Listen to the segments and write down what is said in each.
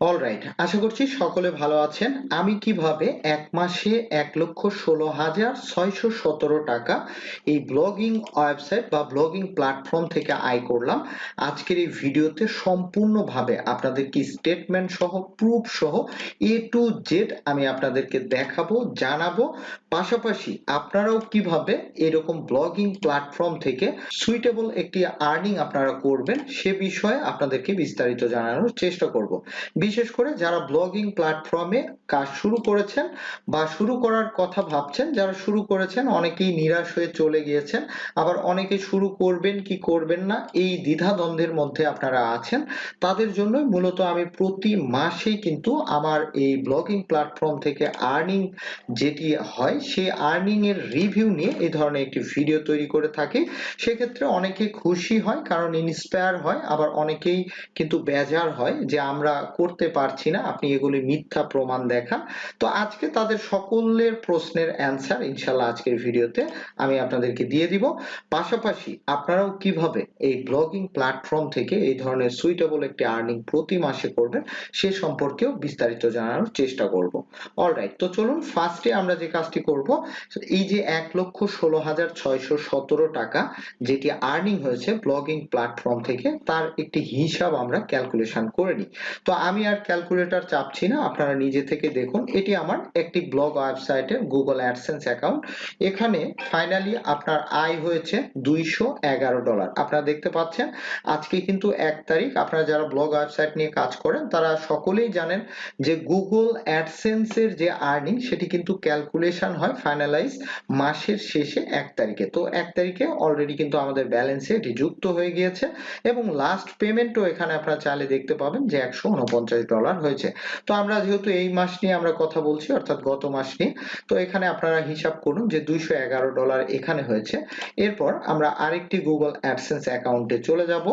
Alright আশা করছি সকলে ভালো আছেন। আমি কীভাবে এক মাসে এক লক্ষ ষোলো হাজার ছয়শো সতেরো টাকা এই ব্লগিং ওয়েবসাইট বা ব্লগিং প্ল্যাটফর্ম থেকে আয় করলাম? আজকের এই ভিডিওতে সম্পূর্ণভাবে আপনাদেরকে স্টেটমেন্ট সহ প্রুফ সহ এ টু জেড আমি আপনাদেরকে দেখাবো, জানাব পাশাপাশি আপনারাও কীভাবে এরকম ব্লগিং প্ল্যাটফর্ম থেকে সুইটেবল একটি আর্নিং আপনারা করবেন সে বিষয়ে আপনাদেরকে বিস্তারিত জানানোর চেষ্টা করব। বিশেষ করে যারা ব্লগিং প্ল্যাটফর্মে কাজ শুরু করেছেন বা শুরু করার কথা ভাবছেন, যারা শুরু করেছেন অনেকেই নিরাশ হয়ে চলে গিয়েছেন, আবার অনেকে শুরু করবেন কি করবেন না, এই দ্বিধাদ্বন্দ্বের মধ্যে আপনারা আছেন, তাদের জন্য মূলত আমি প্রতি মাসেই কিন্তু আমার এই ব্লগিং প্ল্যাটফর্ম থেকে আর্নিং যেটি হয় সেই আর্নিং এর রিভিউ নিয়ে এই ধরনের একটি ভিডিও তৈরি করে থাকি। সেক্ষেত্রে অনেকে খুশি হয়, কারণ ইন্সপায়ার হয়, আবার অনেকেই কিন্তু বেজার হয় যে আমরা করতে পারছি না, আপনি এগুলি মিথ্যা প্রমাণ দেখান তো আজকে তাদের সকলের প্রশ্নের অ্যান্সার ইনশাল্লাহ আজকের ভিডিওতে আমি আপনাদেরকে দিয়ে দিব। পাশাপাশি আপনারাও কীভাবে এই ব্লগিং প্ল্যাটফর্ম থেকে এই ধরনের সুইটেবল একটি আর্নিং প্রতি মাসে করবেন, সে সম্পর্কেও বিস্তারিত জানানোর চেষ্টা করব। অলরাইট তো চলুন ফার্স্টে আমরা যে কাজটি করব। এই যে এক লক্ষ ষোলো হাজার ছয়শো সতেরো টাকা যেটি আর্নিং হয়েছে ব্লগিং প্ল্যাটফর্ম থেকে, তার একটি হিসাব আমরা ক্যালকুলেশন করে নিই। তো আমি আর ক্যালকুলেটর চাপছি না, আপনারা নিজে থেকে দেখুন। এটি আমার একটি ব্লগ ওয়েবসাইটের গুগল অ্যাডসেন্স অ্যাকাউন্ট এখানে ফাইনালি আপনার আয় হয়েছে দুইশো এগারো ডলার আপনারা দেখতে পাচ্ছেন, আজকে কিন্তু এক তারিখ। আপনারা যারা ব্লগ ওয়েবসাইট নিয়ে কাজ করেন, তারা সকলেই জানেন যে গুগল অ্যাডসেন্স এর যে আর্নিং সেটি কিন্তু ক্যালকুলেশন হয় ফাইনালাইজ মাসের শেষে এক তারিখে। তো এক তারিখে অলরেডি কিন্তু আমাদের ব্যালেন্সে এটি যুক্ত হয়ে গিয়েছে এবং লাস্ট পেমেন্টও এখানে আপনারা চাইলে দেখতে পাবেন যে একশো উনপঞ্চাশ ডলার হয়েছে। তো আমরা যেহেতু এই মাস নিয়ে আমরা কথা বলছি, অর্থাৎ গত মাস নিয়ে, তো এখানে আপনারা হিসাব করুন যে দুইশো এগারো ডলার এখানে হয়েছে। এরপর আমরা আরেকটি গুগল অ্যাডসেন্স অ্যাকাউন্টে চলে যাব।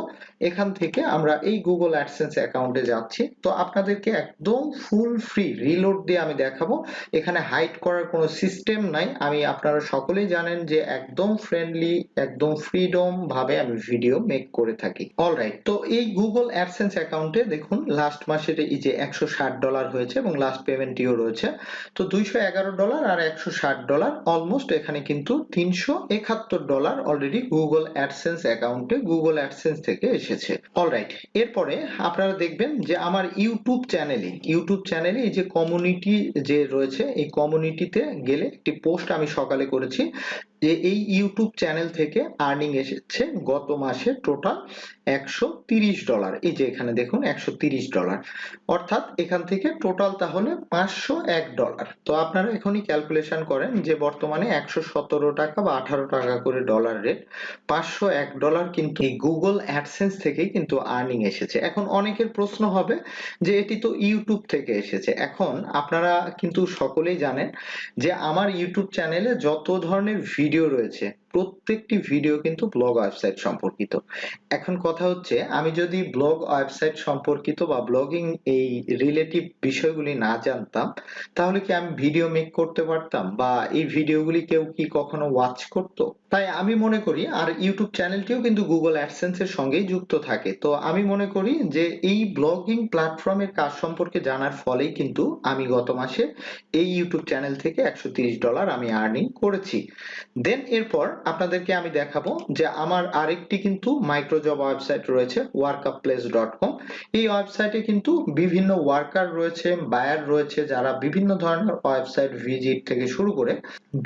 এখান থেকে আমরা এই গুগল অ্যাডসেন্স অ্যাকাউন্টে যাচ্ছি। তো আপনাদেরকে একদম ফুল ফ্রি রিলোড দিয়ে আমি দেখাবো। এখানে হাইড করার কোনো সিস্টেম নাই। আমি আপনারা সকলেই জানেন যে একদম ফ্রেন্ডলি একদম ফ্রিডম ভাবে আমি ভিডিও মেক করে থাকি। অলরাইট তো এই গুগল অ্যাডসেন্স অ্যাকাউন্টে দেখুন লাস্ট মাসের এই যে একশো ষাট ডলার হয়েছে এবং লাস্ট পেমেন্টটিও রয়েছে। তো দুইশো এগারো ডলার আর একশো ষাট ডলার অলমোস্ট এখানে কিন্তু তিনশো একাত্তর ডলার অলরেডি গুগল অ্যাডসেন্স অ্যাকাউন্টে গুগল অ্যাডসেন্স থেকে এসেছে। অলরাইট এরপরে আপনারা দেখবেন যে আমার ইউটিউব চ্যানেলে ইউটিউব চ্যানেলে এই যে কমিউনিটি যে রয়েছে, এই কমিউনিটিতে গেলে একটি পোস্ট আমি সকালে করেছি যে এই ইউটিউব চ্যানেল থেকে আর্নিং এসেছে গত মাসে টোটাল একশো ডলার। এই যে এখানে দেখুন, একশো ডলার। অর্থাৎ এখান থেকে টোটাল তাহলে পাঁচশো এক ডলার। তো আপনারা এখনই ক্যালকুলেশন করেন যে বর্তমানে একশো সতেরো টাকা বা আঠারো টাকা করে ডলার রেট। পাঁচশো এক ডলার কিন্তু এই গুগল অ্যাডসেন্স থেকেই কিন্তু আর্নিং এসেছে। এখন অনেকের প্রশ্ন হবে যে এটি তো ইউটিউব থেকে এসেছে। এখন আপনারা কিন্তু সকলেই জানেন যে আমার ইউটিউব চ্যানেলে যত ধরনের ভিডিও রয়েছে প্রত্যেকটি ভিডিও কিন্তু ব্লগ ওয়েবসাইট সম্পর্কিত। এখন কথা হচ্ছে, আমি যদি ব্লগ ওয়েবসাইট সম্পর্কিত বা ব্লগিং এই রিলেটিভ বিষয়গুলি না জানতাম, তাহলে কি আমি ভিডিও মেক করতে পারতাম? বা এই ভিডিওগুলি কেউ কি কখনো ওয়াচ করতো? তাই আমি মনে করি, আর ইউটিউব চ্যানেলটিও কিন্তু গুগল অ্যাডসেন্স এর সঙ্গেই যুক্ত থাকে। তো আমি মনে করি যে এই ব্লগিং প্ল্যাটফর্মের কাজ সম্পর্কে জানার ফলেই কিন্তু আমি গত মাসে এই ইউটিউব চ্যানেল থেকে একশো ডলার আমি আর্নিং করেছি। দেন এরপর আপনাদেরকে আমি দেখাবো যে আমার আরেকটি কিন্তু মাইক্রোজব ওয়েবসাইট রয়েছে ওয়ার্কআপপ্লেস ডট কম এই ওয়েবসাইটে কিন্তু বিভিন্ন ওয়ার্কার রয়েছে বায়ার রয়েছে, যারা বিভিন্ন ধরনের ওয়েবসাইট ভিজিট থেকে শুরু করে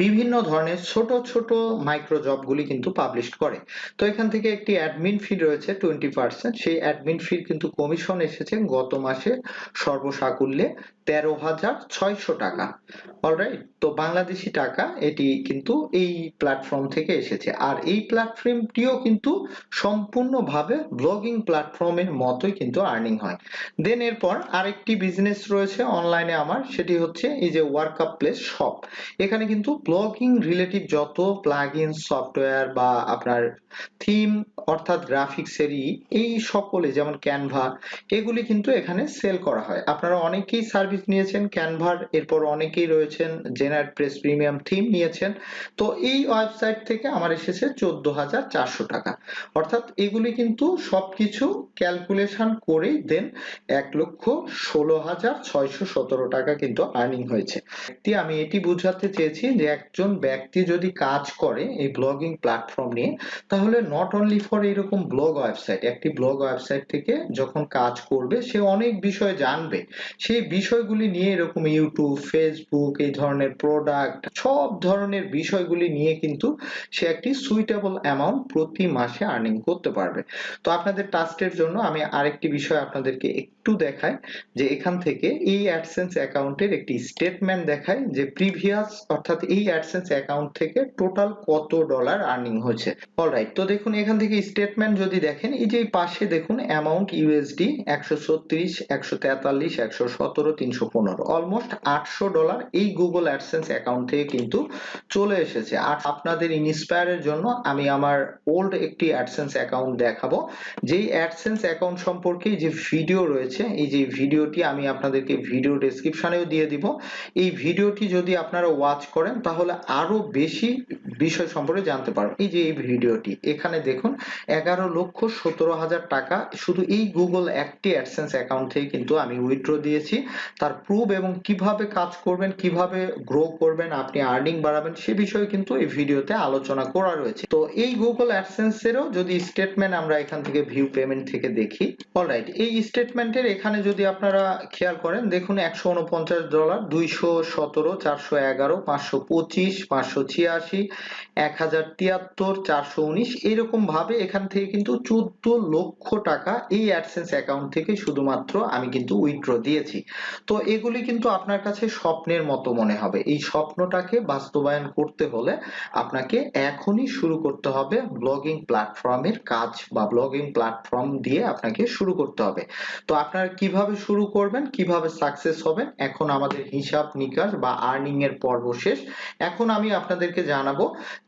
বিভিন্ন ধরনের ছোট ছোট মাইক্রো জবগুলি কিন্তু পাবলিশ করে। তো এখান থেকে একটি অ্যাডমিন ফি রয়েছে টোয়েন্টি পার্সেন্ট সেই অ্যাডমিন ফির কিন্তু কমিশন এসেছে গত মাসে সর্বসাকুল্যে তেরো হাজার ছয়শো টাকা। অলরাইট তো বাংলাদেশি টাকা এটি কিন্তু এই প্ল্যাটফর্ম থেকে এসেছে। আর এই প্ল্যাটফর্মটিও কিন্তু সম্পূর্ণভাবে ব্লগিং প্ল্যাটফর্মের মতোই কিন্তু আর্নিং হয়। দেন এরপর আরেকটি বিজনেস রয়েছে অনলাইনে আমার, সেটি হচ্ছে এই যে ওয়ার্ক আপ প্লেস শপ এখানে কিন্তু ব্লগিং রিলেটিভ যত প্লাগইন সফটওয়্যার বা আপনার থিম অর্থাৎ গ্রাফিক্সেরই এই সকলে যেমন ক্যানভা এগুলি কিন্তু এখানে সেল করা হয়। আপনারা অনেকেই সার্ভিস নিয়েছেন ক্যানভার এরপর অনেকেই রয়েছেন জেনারেট প্রেস প্রিমিয়াম থিম নিয়েছেন। তো এই ওয়েবসাইট থেকে থেকে আমার এসেছে চোদ্দ হাজার চারশো টাকা। অর্থাৎ এগুলি কিন্তু সবকিছু ক্যালকুলেশন করেই দেন এক লক্ষ ষোলো হাজার ছয়শো সতেরো টাকা কিন্তু আর্নিং হয়েছে। আমি এটি বোঝাতে চেয়েছি যে একজন ব্যক্তি যদি কাজ করে এই ব্লগিং প্ল্যাটফর্ম নিয়ে, তাহলে নট অনলি ফর এরকম ব্লগ ওয়েবসাইট একটি ব্লগ ওয়েবসাইট থেকে যখন কাজ করবে, সে অনেক বিষয় জানবে। সেই বিষয়গুলি নিয়ে এরকম ইউটিউব ফেসবুক এই ধরনের প্রোডাক্ট সব ধরনের বিষয়গুলি নিয়ে কিন্তু সে একটি সুইটেবল অ্যামাউন্ট প্রতি মাসে আর্নিং করতে পারবে। তো আপনাদের টাস্কের জন্য আমি আরেকটি বিষয় আপনাদেরকে একটু দেখাই, যে এখান থেকে এই অ্যাডসেন্স অ্যাকাউন্টের একটি স্টেটমেন্ট দেখায় যে প্রিভিয়াস অর্থাৎ এই অ্যাডসেন্স অ্যাকাউন্ট থেকে টোটাল কত ডলার আর্নিং হয়েছে। অলরাইট তো দেখুন, এখান থেকে স্টেটমেন্ট যদি দেখেন, এই যে পাশে দেখুন অ্যামাউন্ট ইউএসডি একশো ছত্রিশ, একশো তেতাল্লিশ, একশো সতেরো, তিনশো পনেরো। অলমোস্ট আটশো ডলার এই গুগল অ্যাডসেন্স অ্যাকাউন্ট থেকে কিন্তু চলে এসেছে। আর আপনাদের ইন্সপায়ারের জন্য আমি আমার ওল্ড একটি অ্যাডসেন্স অ্যাকাউন্ট দেখাবো। যেই অ্যাডসেন্স অ্যাকাউন্ট সম্পর্কে যে ভিডিও রয়েছে, এই যে ভিডিওটি আমি আপনাদেরকে ভিডিও ডেসক্রিপশনেও দিয়ে দিব। এই ভিডিওটি যদি আপনারা ওয়াচ করেন, তাহলে আরও বেশি বিষয় সম্পর্কে জানতে পারবেন। এই যে এই ভিডিওটি এখানে দেখুন, এগারো লক্ষ সতেরো হাজার টাকা শুধু এই গুগল একটি অ্যাডসেন্স অ্যাকাউন্ট থেকে কিন্তু আমি উইথড্র দিয়েছি। তার প্রুফ এবং কীভাবে কাজ করবেন, কীভাবে গ্রো করবেন, আপনি আর্নিং বাড়াবেন, সে বিষয়ে কিন্তু এই ভিডিওতে আলোচনা করা রয়েছে। তো এই গুগল অ্যাডসেন্স এরও যদি স্টেটমেন্ট আমরা এখান থেকে ভিউ পেমেন্ট থেকে দেখি অলরাইট এই স্টেটমেন্টের এখানে যদি আপনারা খেয়াল করেন, দেখুন একশো উনপঞ্চাশ ডলার দুইশো সতেরো, চারশো এগারো, পাঁচশো পঁচিশ, পাঁচশো ছিয়াশি এক হাজার তিয়াত্তর, চারশো উনিশ, এরকম ভাবে এখান থেকে কিন্তু চোদ্দ লক্ষ টাকা এই অ্যাডসেন্স অ্যাকাউন্ট থেকে শুধুমাত্র আমি কিন্তু উইথড্র দিয়েছি। তো এগুলি কিন্তু আপনার কাছে স্বপ্নের মতো মনে হবে। এই স্বপ্নটাকে বাস্তবায়ন করতে হলে আপনাকে এখনই শুরু করতে হবে ব্লগিং প্ল্যাটফর্মের কাজ বা ব্লগিং প্ল্যাটফর্ম দিয়ে আপনাকে শুরু করতে হবে। তো আপনারা কীভাবে শুরু করবেন, কীভাবে সাকসেস হবেন, এখন আমাদের হিসাব নিকাশ বা আর্নিং এর পর্ব শেষ। এখন আমি আপনাদেরকে জানাব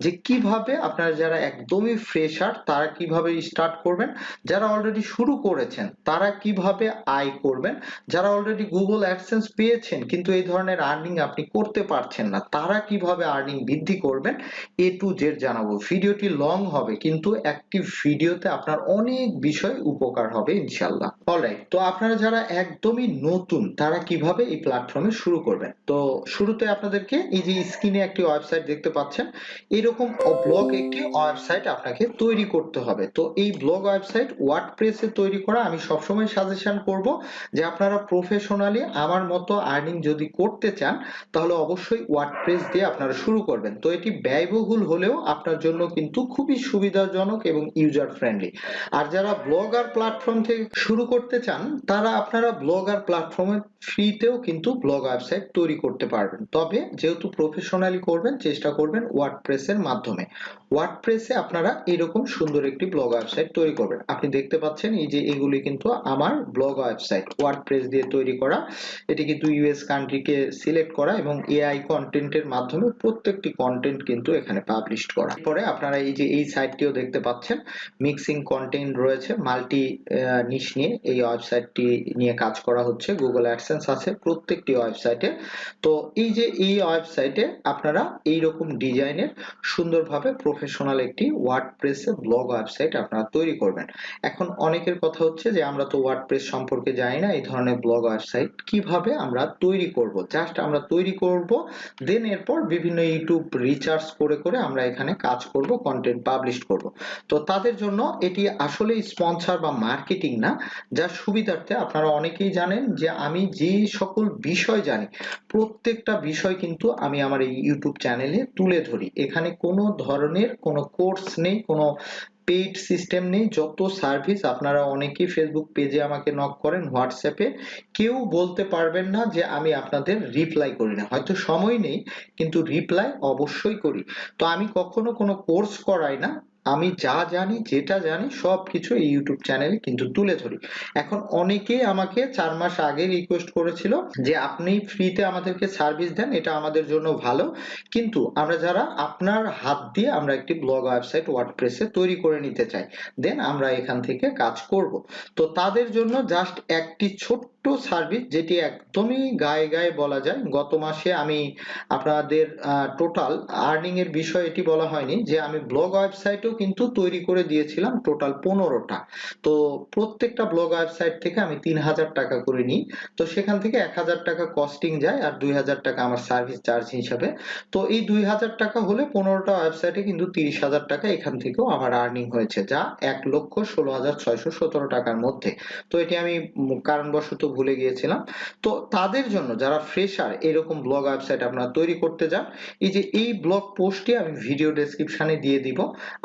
যে কীভাবে আপনারা যারা একদমই ফ্রেশার তারা কীভাবে স্টার্ট করবেন, যারা অলরেডি শুরু করেছেন, তারা কীভাবে আয় করবেন, যারা অলরেডি গুগল অ্যাডসেন্স পেয়েছেন, কিন্তু এই ধরনের আর্নিং আপনি করতে পারছেন না, তারা কীভাবে আর্নিং বৃদ্ধি করবেন, এ টু জেড জানাব। ভিডিওটি লং হবে, কিন্তু একটি ভিডিওতে আপনার অনেক বিষয় উপকার হবে ইনশাল্লাহ অলরাইট তো আপনারা যারা একদমই নতুন, তারা কীভাবে এই প্ল্যাটফর্মে শুরু করবেন? তো শুরুতে আপনাদেরকে এই যে স্ক্রিনে একটি ওয়েবসাইট দেখতে পাচ্ছেন, এরকম ব্লগ একটি ওয়েবসাইট আপনাকে তৈরি করতে হবে। তো এই ব্লগ ওয়েবসাইট ওয়ার্ডপ্রেসে তৈরি করা আমি সবসময় সাজেশন করব যে আপনারা প্রফেশনালি আমার মতো আর্নিং যদি করতে চান, তাহলে অবশ্যই ওয়ার্ডপ্রেস দিয়ে আপনারা শুরু করবেন। তো এটি ব্যয়বহুল হলেও আপনার জন্য কিন্তু খুবই সুবিধাজনক এবং ইউজার ফ্রেন্ডলি আর যারা ব্লগার প্ল্যাটফর্ম থেকে শুরু করতে চান, তারা আপনারা ব্লগার প্ল্যাটফর্মে ফ্রিতেও কিন্তু ব্লগ ওয়েবসাইট তৈরি করতে পারবেন। তবে যেহেতু প্রফেশনালি করবেন, চেষ্টা করবেন ওয়ার্ডপ্রেসের মাধ্যমে। ওয়ার্ডপ্রেসে আপনারা এরকম সুন্দর একটি ব্লগ ওয়েবসাইট তৈরি করবেন। আপনি দেখতে পাচ্ছেন এই যে এগুলি কিন্তু আমার ব্লগ ওয়েবসাইট ওয়ার্ডপ্রেস দিয়ে তৈরি করা। এটি কিন্তু ইউএস কান্ট্রিকে সিলেক্ট করা এবং এআই কন্টেন্টের মাধ্যমে প্রত্যেকটি কন্টেন্ট কিন্তু এখানে পাবলিশ করা। পরে আপনারা এই যে এই সাইটটিও দেখতে পাচ্ছেন। মিক্সিং কন্টেন্ট রয়েছে মাল্টি নিশ নিয়ে এই ওয়েবসাইটটি নিয়ে কাজ করা হচ্ছে। গুগল অ্যাডসেন্স আছে প্রত্যেকটি ওয়েবসাইটে তো এই যে এই ওয়েবসাইটে আপনারা এই রকম ডিজাইনের সুন্দরভাবে প্রফেশনাল একটি ওয়ার্ডপ্রেসে ব্লগ ওয়েবসাইট আপনারা তৈরি করবেন। এখন অনেকের কথা হচ্ছে যে, আমরা তো ওয়ার্ডপ্রেস সম্পর্কে জানি না, এই ধরনের ব্লগ ওয়েবসাইট কীভাবে আমরা তৈরি করব? জাস্ট আমরা তৈরি করব দেন এরপর বিভিন্ন ইউটিউব রিচার্জ করে করে আমরা এখানে কাজ করব কন্টেন্ট পাবলিশ করব। তো তাদের জন্য এটি আসলে স্পন্সর বা মার্কেটিং না, যার সুবিধার্থে আপনারা অনেকেই জানেন যে, আমি যে সকল বিষয় জানি, প্রত্যেকটা বিষয় কিন্তু আমি আমার এই ইউটিউব চ্যানেলে তুলে ধরি। এখানে কোনো ধরনের কোনো কোর্স নেই, কোনো পেইড সিস্টেম নেই। যত সার্ভিস আপনারা অনেকেই ফেসবুক পেজে আমাকে নক করেন হোয়াটসঅ্যাপে কেউ বলতে পারবেন না যে আমি আপনাদের রিপ্লাই করি না। হয়তো সময় নেই, কিন্তু রিপ্লাই অবশ্যই করি। তো আমি কখনো কোনো কোর্স করাই না আমি যা জানি, যেটা জানি সব কিছু এই ইউটিউব চ্যানেলে কিন্তু তুলে ধরি। এখন অনেকেই আমাকে চার মাস আগে রিকোয়েস্ট করেছিল যে, আপনি ফ্রিতে আমাদেরকে সার্ভিস দেন, এটা আমাদের জন্য ভালো। কিন্তু আমরা যারা, আপনার হাত দিয়ে আমরা একটি ব্লগ ওয়েবসাইট ওয়ার্ডপ্রেসে তৈরি করে নিতে চাই দেন আমরা এখান থেকে কাজ করব। তো তাদের জন্য জাস্ট একটি ছোট্ট সার্ভিস যেটি একদমই গায়ে গায়ে বলা যায়। গত মাসে আমি আপনাদের টোটাল আর্নিং এর বিষয় এটি বলা হয়নি যে আমি ব্লগ ওয়েবসাইটও কিন্তু তৈরি করে দিয়েছিলাম টোটাল পনেরোটা। তো প্রত্যেকটা ব্লগ ওয়েবসাইট থেকে আমি তিন হাজার টাকা করে নিই। তো সেখান থেকে এক হাজার টাকা কস্টিং যায় আর দুই হাজার টাকা আমার সার্ভিস চার্জ হিসাবে। তো এই দুই হাজার টাকা হলে পনেরোটা ওয়েবসাইটে কিন্তু তিরিশ হাজার টাকা এখান থেকেও আমার আর্নিং হয়েছে, যা এক লক্ষ ষোলো হাজার ছয়শো সতেরো টাকার মধ্যে। তো এটি আমি কারণবশত ভুলে গিয়েছিলাম। তো তাদের জন্য যারা ফ্রেশার এরকম ব্লগ ওয়েবসাইট আপনারা তৈরি করতে যান এই যে এই ব্লগ পোস্টটি আমি ভিডিও ডেসক্রিপশনে দিয়ে দিব।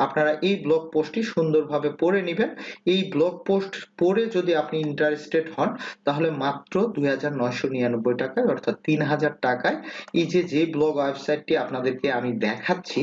আপনারা এই ব্লগ পোস্টটি সুন্দরভাবে পড়ে নেবেন। এই ব্লগ পোস্ট পড়ে যদি আপনি ইন্টারেস্টেড হন, তাহলে মাত্র দুই হাজার নয়শো নিরানব্বই টাকায় অর্থাৎ তিন হাজার টাকায় এই যে যে ব্লগ ওয়েবসাইটটি আপনাদেরকে আমি দেখাচ্ছি,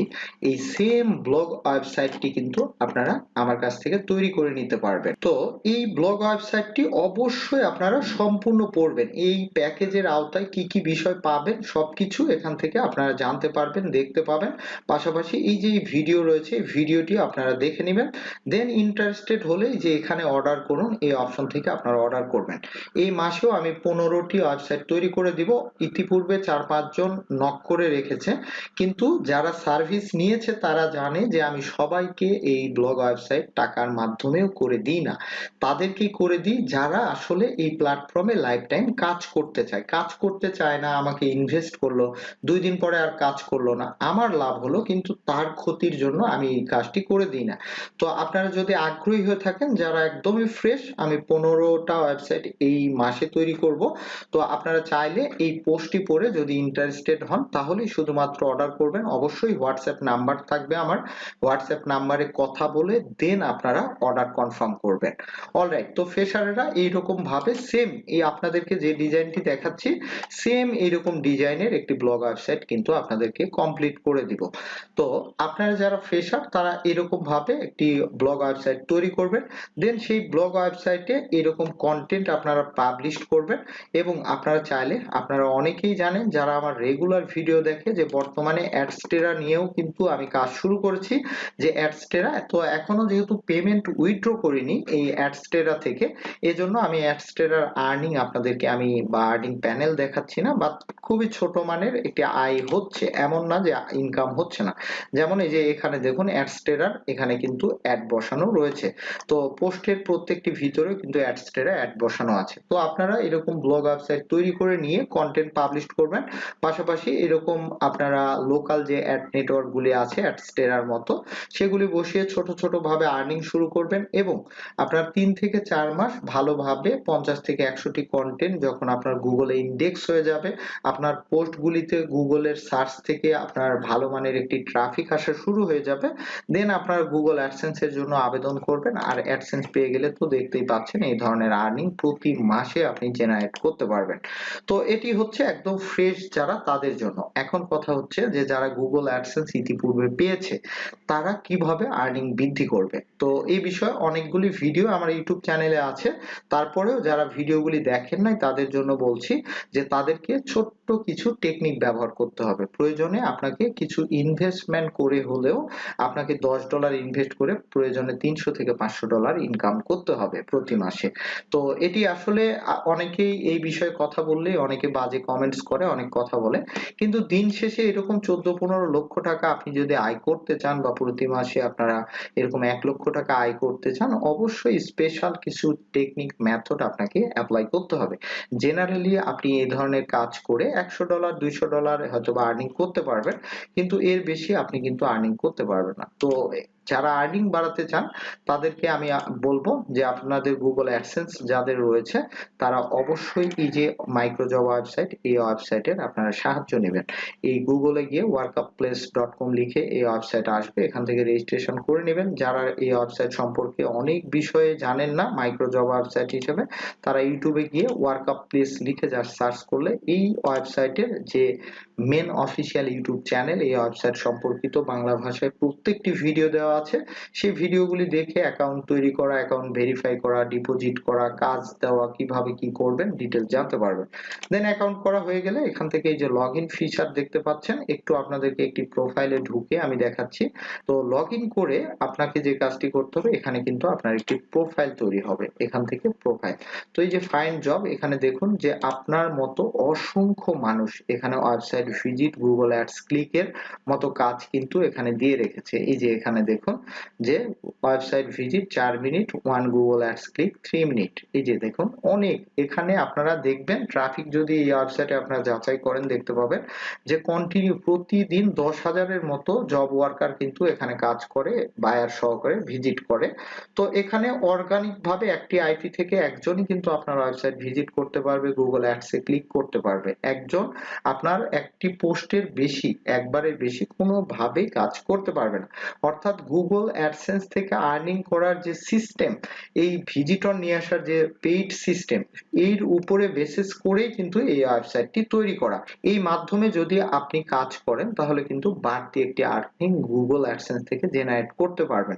এই সেম ব্লগ ওয়েবসাইটটি কিন্তু আপনারা আমার কাছ থেকে তৈরি করে নিতে পারবেন। তো এই ব্লগ ওয়েবসাইটটি অবশ্যই আপনারা সম্পূর্ণ পড়বেন। এই প্যাকেজের আওতায় কি কি বিষয় পাবেন, সবকিছু এখান থেকে আপনারা জানতে পারবেন, দেখতে পাবেন। পাশাপাশি এই যে ভিডিও রয়েছে, এই ভিডিওটি আপনারা দেখে নেবেন। দেন ইন্টারেস্টেড হলে যে এখানে অর্ডার করুন, এই অপশন থেকে আপনারা অর্ডার করবেন। এই মাসেও আমি পনেরোটি ওয়েবসাইট তৈরি করে দিব। ইতিপূর্বে চার পাঁচজন নক করে রেখেছে। কিন্তু যারা সার্ভিস নিয়েছে, তারা জানে যে আমি সবাইকে এই ব্লগ ওয়েবসাইট টাকার মাধ্যমেও করে দিই না। তাদেরকেই করে দিই। যারা আসলে এই প্ল্যাটফর্মে লাইফ টাইম কাজ করতে চায়। কাজ করতে চায় না, আমাকে ইনভেস্ট করল, দুই দিন পরে আর কাজ করল না। আমার লাভ হলো কিন্তু তার ক্ষতির জন্য আমি এই কাজটি করে দিই না। তো আপনারা যদি আগ্রহী হয়ে থাকেন, যারা একদমই ফ্রেশ আমি পনেরোটা ওয়েবসাইট এই মাসে তৈরি করব। তো আপনারা চাইলে এই পোস্টটি পড়ে যদি ইন্টারেস্টেড হন, তাহলেই শুধুমাত্র অর্ডার করবেন। অবশ্যই হোয়াটসঅ্যাপ নাম্বার থাকবে আমার। হোয়াটসঅ্যাপ নাম্বারে কথা বলে দেন আপনারা অর্ডার কনফার্ম করবেন। অলরাইট তো ফ্রেশারেরা এইরকম ভাবে সেম এই আপনাদেরকে যে ডিজাইনটি দেখাচ্ছি সেম এইরকম ডিজাইনের একটি ব্লগ ওয়েবসাইট কিন্তু আপনাদেরকে কমপ্লিট করে দিব। তো আপনারা যারা ফ্রেশার তারা এরকম ভাবে একটি ব্লগ ওয়েবসাইট তৈরি করবেন। দেন সেই ব্লগ ওয়েবসাইটে এরকম কন্টেন্ট আপনারা পাবলিশ করবেন এবং আপনারা চাইলে, আপনারা অনেকেই জানেন যারা আমার রেগুলার ভিডিও দেখে যে বর্তমানে অ্যাডস্টেরা নিয়েও কিন্তু আমি কাজ শুরু করেছি যে অ্যাডস্টেরা তো এখনও যেহেতু পেমেন্ট উইথড্র করিনি এই অ্যাডস্টেরা থেকে, এজন্য আমি অ্যাডস্টেরার আর্নিং আপনাদেরকে আমি বা আর্নিং প্যানেল দেখাচ্ছি না বা খুবই ছোট মানের একটি আয় হচ্ছে, এমন না যে ইনকাম হচ্ছে না। যেমন এই যে এখানে দেখুন অ্যাডস্টেরার এখানে কিন্তু অ্যাড বসানো রয়েছে। তো পোস্টের প্রত্যেকটি ভিতরে কিন্তু অ্যাডস্টেরা অ্যাড বসানো আছে। তো আপনারা এরকম ব্লগ ওয়েবসাইট তৈরি করে নিয়ে কন্টেন্ট পাবলিশ করবেন। পাশাপাশি এরকম আপনারা লোকাল যে অ্যাড নেটওয়ার্ক গুলি আছে অ্যাডস্টেরার মতো, সেগুলি বসিয়ে ছোট ছোট ভাবে আর্নিং শুরু করবেন এবং আপনার তিন থেকে চার মাস ভালোভাবে পঞ্চাশ থেকে একশোটি কন্টেন্ট যখন আপনার গুগলে ইন্ডেক্স হয়ে যাবে, আপনার পোস্টগুলিতে গুগলের সার্চ থেকে আপনার ভালো মানের একটি ট্রাফিক আসা শুরু হয়ে যাবে দেন আপনার গুগল অ্যাডসেন্স এর জন্য আবেদন করবেন, আর অ্যাডসেন্স পেয়ে গেলে তো দেখতেই পাচ্ছেন এই ধরনের আর্নিং প্রতি মাসে আপনি জেনারেট করতে পারবেন। তো এটি হচ্ছে একদম ফ্রেশ যারা তাদের জন্য। এখন কথা হচ্ছে যে যারা গুগল অ্যাডসেন্স ইতিপূর্বে পেয়েছে, তারা কীভাবে আর্নিং বৃদ্ধি করবে? তো এই বিষয়ে অনেকগুলি ভিডিও আমার ইউটিউব চ্যানেলে আছে, তারপরেও যারা ভিডিওগুলি দেখেন নাই তাদের জন্য বলছি যে তাদেরকে ছোট্ট কিছু টেকনিক ব্যবহার করতে হবে। প্রয়োজনে আপনাকে কিছু ইনভেস্টমেন্ট করে হলেও আপনাকে দশ ডলার ইনভেস্ট করে প্রয়োজনে তিনশো থেকে পাঁচশো ডলার ইনকাম করতে হবে প্রতি মাসে। তো এটি আসলে অনেকেই এই বিষয়ে কথা বললে, অনেকে বাজে কমেন্টস করে, অনেক কথা বলে। কিন্তু দিন শেষে এরকম চোদ্দ পনেরো লক্ষ টাকা আপনি যদি আয় করতে চান বা প্রতি মাসে আপনারা এরকম এক লক্ষ টাকা আয় করতে চান, অবশ্যই স্পেশাল কিছু টেকনিক মেথড আপনাকে অ্যাপ্লাই করতে হবে। জেনারেলি আপনি এই ধরনের কাজ করে একশো ডলার দুইশো ডলার হয়তো বা আর্নিং করতে পারবেন, কিন্তু এর বেশি আপনি কিন্তু আর্নিং করতে পারবেন না। তো যারা আর্নিং বাড়াতে চান, তাদেরকে আমি বলব যে আপনাদের গুগল অ্যাডসেন্স যাদের রয়েছে, তারা অবশ্যই এই যে মাইক্রোজব ওয়েবসাইট এই ওয়েবসাইটের আপনারা সাহায্য নেবেন। এই গুগলে গিয়ে ওয়ার্কআপ প্লেস ডট কম লিখে এই ওয়েবসাইট আসবে, এখান থেকে রেজিস্ট্রেশন করে নেবেন। যারা এই ওয়েবসাইট সম্পর্কে অনেক বিষয়ে জানেন না মাইক্রোজব ওয়েবসাইট হিসেবে, তারা ইউটিউবে গিয়ে ওয়ার্কআপ প্লেস লিখে যা সার্চ করলে এই ওয়েবসাইটের যে মেন অফিসিয়াল ইউটিউব চ্যানেল এই ওয়েবসাইট সম্পর্কিত বাংলা ভাষায় প্রত্যেকটি ভিডিও দেওয়া দেওয়া আছে, সেই ভিডিওগুলি দেখে অ্যাকাউন্ট তৈরি করা অ্যাকাউন্ট ভেরিফাই করা ডিপোজিট করা, কাজ দেওয়া, কীভাবে কি করবেন ডিটেলস জানতে পারবেন। দেন অ্যাকাউন্ট করা হয়ে গেলে এখান থেকে এই যে লগ ইন ফিচার দেখতে পাচ্ছেন, একটু আপনাদেরকে একটি প্রোফাইলে ঢুকে আমি দেখাচ্ছি। তো লগ করে আপনাকে যে কাজটি করতে হবে, এখানে কিন্তু আপনার একটি প্রোফাইল তৈরি হবে, এখান থেকে প্রোফাইল তো এই যে ফাইন জব এখানে দেখুন যে আপনার মতো অসংখ্য মানুষ এখানে ওয়েবসাইট ভিজিট গুগল অ্যাডস ক্লিকের মতো কাজ কিন্তু এখানে দিয়ে রেখেছে। এই যে এখানে দেখুন যে ওয়েবসাইট ভিজিট চার minute one Google ads click three minute এই যে দেখুন, অনেক। এখানে আপনারা দেখবেন ট্রাফিক যদি এই ওয়েবসাইটে আপনারা যাচাই করেন, দেখতে পাবেন যে কন্টিনিউ প্রতিদিন দশ হাজারের মতো জব ওয়ার্কার কিন্তু এখানে কাজ করে বায়ার সহকারে ভিজিট করে। তো এখানে অর্গানিক ভাবে একটি আইপি থেকে একজনই কিন্তু আপনার ওয়েবসাইট ভিজিট করতে পারবে গুগল অ্যাডসে ক্লিক করতে পারবে। একজন আপনার একটি পোস্টের বেশি, একবারের বেশি কোনোভাবেই কাজ করতে পারবে না। অর্থাৎ গুগল অ্যাডসেন্স থেকে আর্নিং করার যে সিস্টেম এই ভিজিটর নিয়ে আসার যে পেইড সিস্টেম এর উপরে বেসিস করেই কিন্তু এই ওয়েবসাইটটি তৈরি করা। এই মাধ্যমে যদি আপনি কাজ করেন, তাহলে কিন্তু বাড়তি একটি আর্নিং গুগল অ্যাডসেন্স থেকে জেনারেট করতে পারবেন।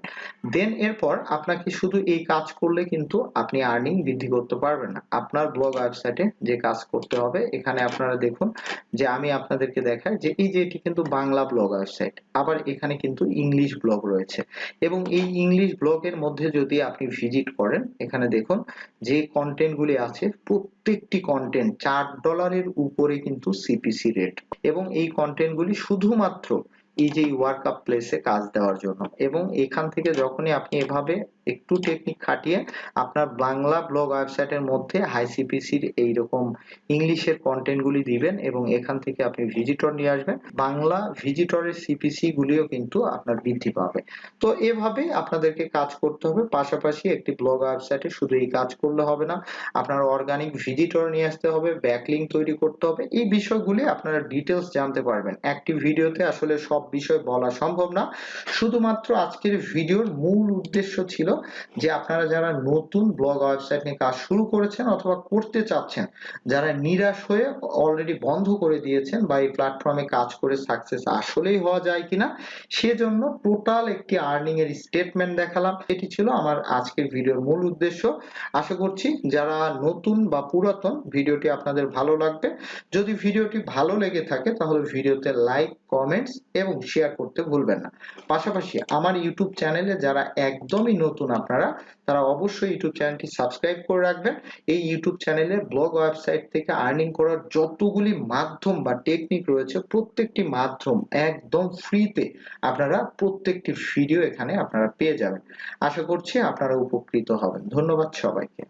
দেন এরপর আপনাকে শুধু এই কাজ করলে কিন্তু আপনি আর্নিং বৃদ্ধি করতে পারবেন না। আপনার ব্লগ ওয়েবসাইটে যে কাজ করতে হবে, এখানে আপনারা দেখুন যে আমি আপনাদেরকে দেখাই যে এই যে এটি কিন্তু বাংলা ব্লগ ওয়েবসাইট আবার এখানে কিন্তু ইংলিশ ব্লগ রয়েছে। এবং এই ইংলিশ ব্লগের মধ্যে যদি আপনি ভিজিট করেন, এখানে দেখুন যে কন্টেন্ট গুলি আছে, প্রত্যেকটি কন্টেন্ট চার ডলারের উপরে কিন্তু সিপিসি রেট এবং এই কন্টেন্ট গুলি শুধুমাত্র এই যে ওয়ার্কআপ প্লেসে কাজ দেওয়ার জন্য। এবং এখান থেকে যখনই আপনি এভাবে একটু টেকনিক খাটিয়ে আপনার বাংলা ব্লগ ওয়েবসাইটের মধ্যে হাই সিপিসির এইরকম ইংলিশের কন্টেন্ট গুলি দিবেন এবং এখান থেকে আপনি ভিজিটর নিয়ে আসবেন, বাংলা ভিজিটরের সিপিসি গুলিও কিন্তু আপনার বৃদ্ধি পাবে। তো এভাবে আপনাদেরকে কাজ করতে হবে, পাশাপাশি একটি ব্লগ ওয়েবসাইটে শুধু এই কাজ করলে হবে না, আপনার অর্গানিক ভিজিটর নিয়ে আসতে হবে ব্যাকলিঙ্ক তৈরি করতে হবে, এই বিষয়গুলি আপনারা ডিটেলস জানতে পারবেন। একটি ভিডিওতে আসলে সব বিষয় বলা সম্ভব না। শুধুমাত্র আজকের ভিডিওর মূল উদ্দেশ্য ছিল যে আপনারা যারা নতুন ব্লগ ওয়েবসাইট নিয়ে কাজ শুরু করেছেন অথবা করতে চাচ্ছেন, যারা নিরাশ হয়ে অলরেডি বন্ধ করে দিয়েছেন বা এই প্ল্যাটফর্মে কাজ করে সাকসেস আসলেই হওয়া যায় কিনা, সেজন্য টোটাল একটি আর্নিং এর স্টেটমেন্ট দেখালাম। এটি ছিল আমার আজকের ভিডিওর মূল উদ্দেশ্য। আশা করছি যারা নতুন বা পুরাতন, ভিডিওটি আপনাদের ভালো লাগবে। যদি ভিডিওটি ভালো লেগে থাকে, তাহলে ভিডিওতে লাইক কমেন্টস এবং শেয়ার করতে ভুলবেন না। পাশাপাশি আমার ইউটিউব চ্যানেলে যারা একদমই নতুন আপনারা, তারা অবশ্যই ইউটিউব চ্যানেলটি সাবস্ক্রাইব করে রাখবেন। এই ইউটিউব চ্যানেলে ব্লগ ওয়েবসাইট থেকে আর্নিং করার যতগুলি মাধ্যম বা টেকনিক রয়েছে, প্রত্যেকটি মাধ্যম একদম ফ্রিতে আপনারা প্রত্যেকটি ভিডিও এখানে আপনারা পেয়ে যাবেন। আশা করছি আপনারা উপকৃত হবেন। ধন্যবাদ সবাইকে।